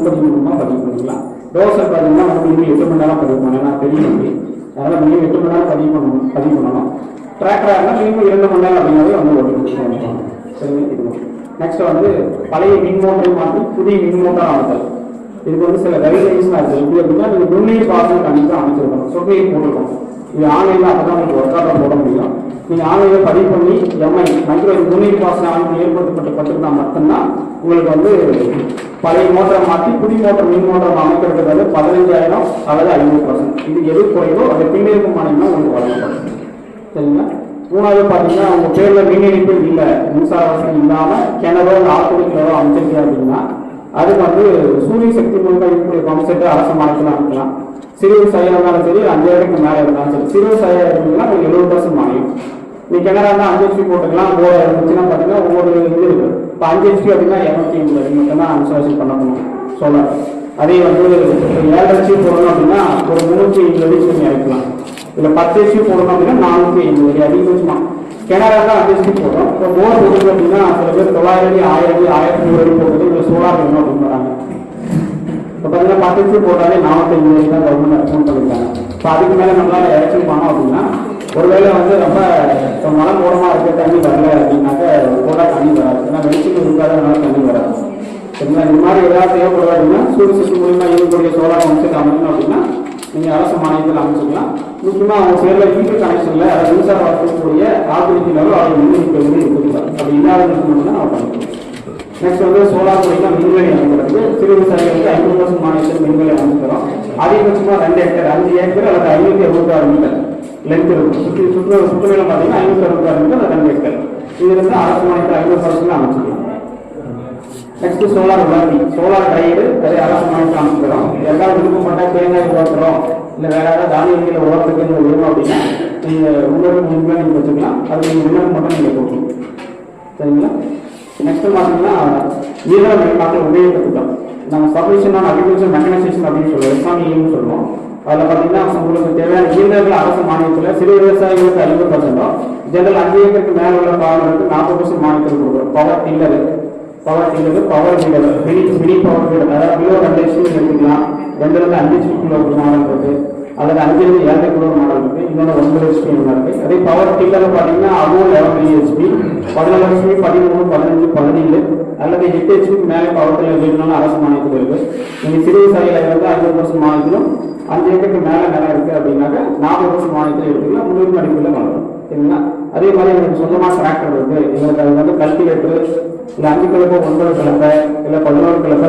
முன்பதிவு மூலமா பதிவு பண்ணிக்கலாம். டோசர் பார்த்தீங்கன்னா வந்து மினிமம் எட்டு மணி நேரம் பதிவு பண்ணலாம். ஏன்னா பெரிய வண்டி அதனால மினிமம் எட்டு மணி நேரம் பதிவு பண்ணணும். பதிவு பண்ணணும். டிராக்டராக இருந்தால் மினிமம் இரண்டு மணி நேரம் அப்படிங்கிறது வந்து ஓட்டி சரிங்க இது நெக்ஸ்ட் வந்து பழைய மின் மோட்டர் மாற்றி புதிய மின் மோட்டார் அமைத்தல். இதுக்கு வந்து சில கைட்லைன்ஸ் இருக்கு. எப்படி அப்படின்னா நீங்கள் நுண்ணுயிர் பாசனம் கண்டிப்பாக அமைச்சிருக்கணும் சொகையை போட்டுருக்கணும் இது ஆன்லைனில் அப்போ தான் உங்களுக்கு வரும். முடியும் பதிவு பண்ணி எம்ஐ மைக்ரோ நுண்ணுயிர் பாசன அமைப்பு ஏற்படுத்தப்பட்ட பட்டிருந்தா மட்டும்தான் உங்களுக்கு வந்து பழைய மோட்டரை மாற்றி புதிய மோட்டர் மின் மோட்டர் அமைக்கிறதுக்கு வந்து பதினஞ்சாயிரம் அல்லது ஐநூறு பர்சன்ட் இது எது குறையோ அதை பின்னேற்கும் மானியம் தான் உங்களுக்கு வழங்கப்படும். சரிங்களா? மூணாவது பார்த்தீங்கன்னா உங்க பேர்ல மின் இணைப்பு இல்லை மின்சார வசதி இல்லாம கிணறோ இல்லை ஆழ்துளை கிணறோ அமைச்சிருக்கீங்க அப்படின்னா அதுக்கு வந்து சூரிய சக்தி மூலமாக இருக்கக்கூடிய பம்ப் அரசு மானியத்தில் அமைக்கலாம். சிறு விவசாயம் இருந்தாலும் சரி அஞ்சாயிரத்துக்கு மேலே இருந்தாலும் சரி. சிறு விவசாயம் இருந்தீங்கன்னா எழுபது பர்சன்ட் மானியம். நீ கிணறா இருந்தால் அஞ்சு ஹெச்பி போட்டுக்கலாம் போர் இருந்துச்சுன்னா பார்த்தீங்கன்னா ஒவ்வொரு இது இருக்கு. இப்போ அஞ்சு ஹெச்பி அப்படின்னா இரநூத்தி ஐம்பது அடி மட்டும்தான் தான் பண்ண முடியும். சோலார் அதே வந்து ஏழு ஹெச்பி போடணும் அப்படின்னா ஒரு முந்நூற்றி ஐம்பது அடி சொல்லி அடிக்கலாம் இல்லை பத்து ஹெச்பி போடணும் அப்படின்னா நானூற்றி ஐம்பது அடி அதிகபட்சமா. கிணறா தான் அஞ்சு ஹெச்பி போடுறோம் இப்போ போர் போடுறது அப்படின்னா சில பேர் தொள்ளாயிரம் அடி ஆயிரம் அடி ஆயிரத்தி நூறு அடி போடுறது இல்லை சோலார் வேணும் அப்படின்னு வராங்க. இப்போ பார்த்தீங்கன்னா பத்து ஹெச்பி போட்டாலே நானூற்றி ஐம்பது அடி தான் கவர்மெண்ட் அக்கௌண்ட் பண்ணிருக்காங்க. இப்போ அதுக்கு மேலே நம்மளால் இறச்சி பண்ணோம் அப்படின்னா ஒருவேளை வந்து ரொம்ப இப்போ மலை மூலமாக இருக்க தண்ணி வரல அப்படின்னாக்க போட்டால் தண்ணி வராது. ஏன்னா வெளிச்சம் அதனால தண்ணி வராது. சரிங்களா? இந்த மாதிரி ஏதாவது தேவைப்படுது அப்படின்னா சூரிய சக்தி மூலியமா இருக்கக்கூடிய சோலார் அமைச்சுக்கு அமைக்கணும் அப்படின்னா நீங்க அரசு மானியத்தில் அமைச்சுக்கலாம். முக்கியமா அவங்க சேர்ல வீட்டு கனெக்ஷன்ல அதை மின்சாரம் வசதிக்கூடிய ஆக்கிரமிப்பு லெவல் அதை முன்னிறுத்த வந்து இருக்கிறார் அப்படி இல்லாதவங்களுக்கு மட்டும் தான் பண்ணிக்கலாம். நெக்ஸ்ட் வந்து சோலார் மின்வெளி அமைக்கிறது. சிறு விவசாயிகளுக்கு ஐம்பது வருஷம் மானியத்தில் மின்வெளி அமைக்கிறோம். அதிகபட்சமா ரெண்டு ஏக்கர் அஞ்சு ஏக்கர் அல்லது ஐநூத்தி அறுபத்தி ஆறு மீட்டர் லென்த் இருக்கும். சுற்றி சுற்று சுற்றுலா பார்த்தீங்கன்னா ஐநூத்தி அறுபத்தி ஆறு மீட்டர் ரெண்டு ஏக்கர். இது வந்து அரசு மானியத்தில் ஐம்பது பர்சன்ட் அமைச்சிக்கலாம் நெக்ஸ்ட் சோலார் விளாடி சோலார் டயரு அதை அரசு மாநிலத்தில் அமைக்கிறோம். எல்லாரும் விருப்பப்பட்ட தேங்காய் ஓட்டுறோம் இல்லை வேற யாராவது தானியங்களை ஓட்டுறதுக்கு விரும்பும் அப்படின்னா நீங்கள் உங்களுக்கு முன்பே நீங்கள் வச்சுக்கலாம். அது நீங்கள் விண்ணப்பம் மட்டும் நீங்கள் போட்டணும் சரிங்களா? நெக்ஸ்ட் பார்த்தீங்கன்னா ஈரோ மேம்பாட்டு உபயோக திட்டம் நம்ம சபமிஷன் அக்ரிகல்ச்சர் மெக்கனைசேஷன் அப்படின்னு சொல்லுவோம். எஸ்ஆமின்னு சொல்லுவோம். அதில் பார்த்தீங்கன்னா உங்களுக்கு தேவையான ஈரர்கள் அரசு மானியத்தில் சிறு விவசாயிகளுக்கு ஐம்பது பர்சன்டும் ஜெனரல் அஞ்சு ஏக்கருக்கு மேலே உள்ள பாவங்களுக்கு நாற்பது பர்சன்ட் மானியத்தில் கொடுக்குறோம். Power tiller power tiller power tiller mini mini power tiller அதாவது கிலோ ரெண்டு லட்சம் எடுத்துக்கலாம். ரெண்டுல அஞ்சு லட்சம் கிலோ ஒரு மாடல் இருக்கு. அல்லது அஞ்சு ஏழு கிலோ மாடல் இருக்கு. இன்னொன்று ஒன்பது ஹெச்பி ஒன்று இருக்கு அதே பவர் டில்லர் பார்த்தீங்கன்னா அதுவும் லெவன் த்ரீ ஹெச்பி பதினாலு ஹெச்பி பதிமூணு பதினஞ்சு பதினேழு. அல்லது எட்டு ஹெச்பி மேலே பவர் டில்லர் வேணும்னாலும் அரசு மானியத்தில் இருக்கு. நீங்க சிறிய விவசாயிகளை வந்து ஐம்பது பர்சன்ட் மானியத்திலும் அஞ்சு ஏக்கருக்கு மேலே நிலம் இருக்குது அப்படின்னாக்க நாற்பது பர்சன்ட் மானியத்தில் எடுத்துக்கலாம். முன்னூறு அடிப்பில் வளரும். சரிங்களா? அதே மாதிரி எனக்கு சொந்தமாக டிராக்டர் இருக்குது எங்களுக்கு அது வந்து கல்டிவேட்டர் இல்லை அஞ்சு கிழப்போ ஒன்பது கிழப்பை இல்லை பதினோரு கிழப்பை